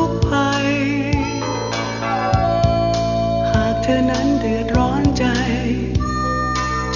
ก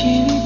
กั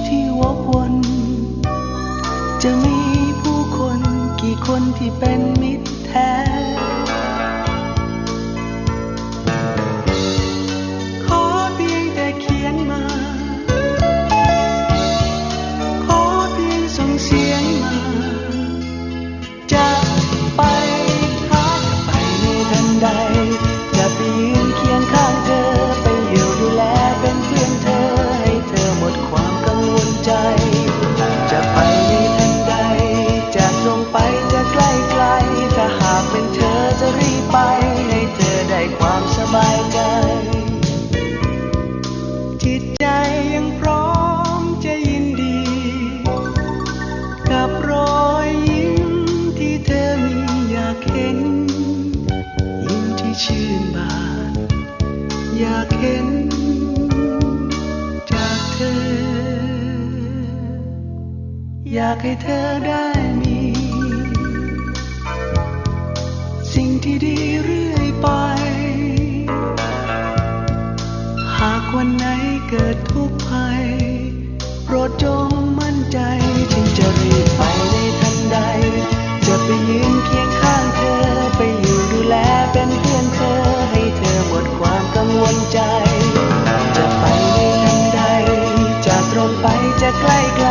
ที่ดีเรื่อยไป หากวันไหนเกิดทุกข์ภัย โปรดจงมั่นใจจึงจะรีบไปในทันใด จะไปยืนเคียงข้างเธอ ไปอยู่ดูแลเป็นเพื่อนเธอ ให้เธอหมดความกังวลใจ จะไปในทันใด จะตรงไปจะใกล้ไกล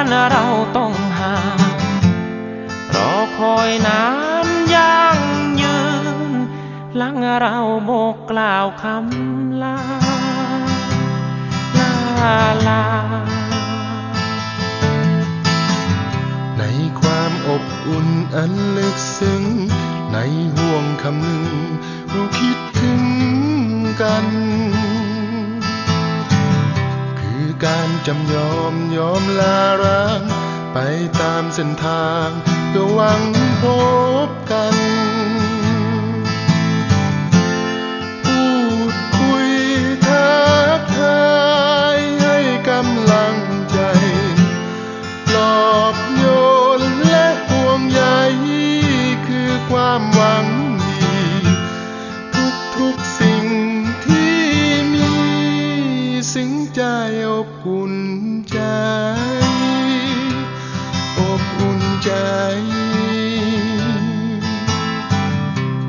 กันเราต้องห่างรอคอยนานยังยืนหลังเราบอกกล่าวคำลาลาลา ในความอบอุ่นอันลึกซึ้ง ในห่วงคำหนึ่งเราคิดถึงกัน การจำยอมยอมลาร้าง ไปตามเส้นทางเพื่อหวังพบกัน ใจอบอุ่นใจ อบอุ่นใจ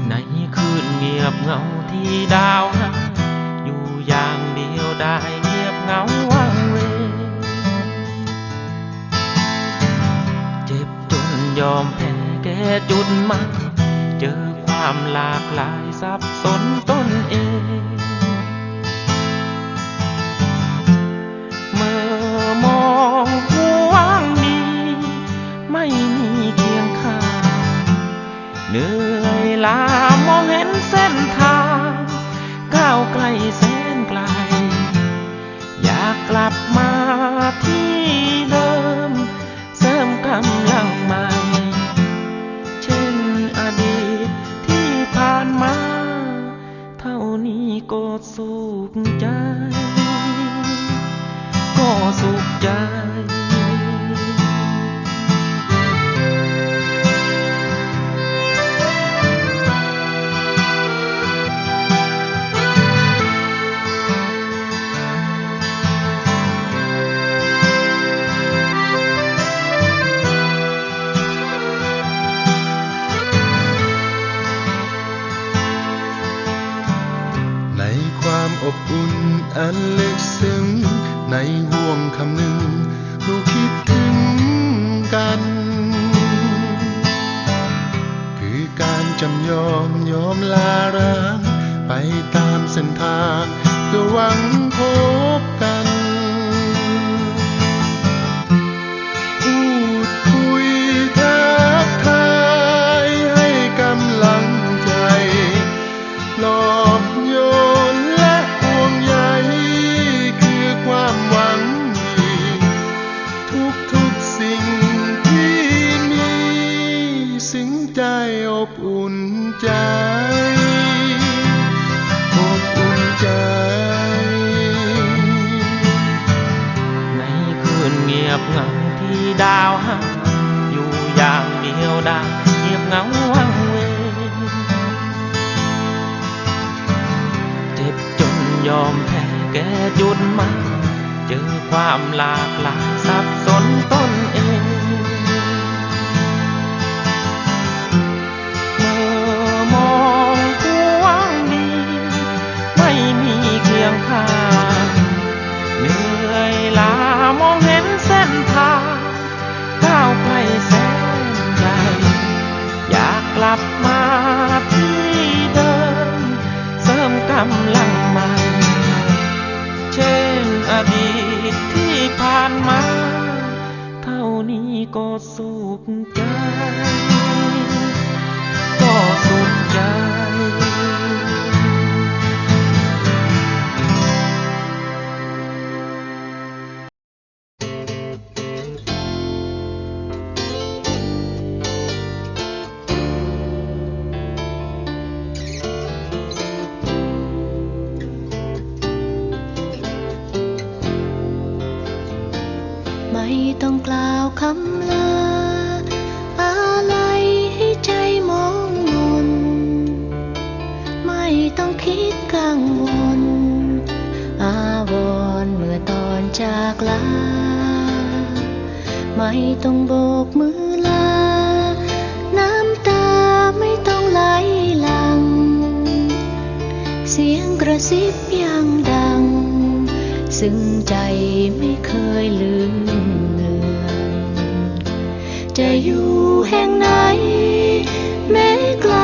ในคืนเงียบเงาที่ดาวนะอยู่อย่างเดียวได้เงียบเงาวังเวเจ็บจนยอมแพ้แก่จุดมาเจอความหลากหลายสับสนตนเอง กกลับมา บเหงาที่ดาวหางอยู่อย่างเดียวดายเงียบเหงาวังเวงเจ็บจนยอมแพ้แก่จุดมาเจอความหลากหลายสับซ้อน นี้ก็สุขใจก็ คำลาอะไรให้ใจมองมนไม่ต้องคิดกังวล อาวรณ์เมื่อตอนจากลา ไม่ต้องโบกมือลา น้ำตาไม่ต้องไหลหลัง เสียงกระซิบยังดัง ซึ่งใจไม่เคยลืม จะอยู่แห่งไหน แม้ไกล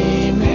Amen.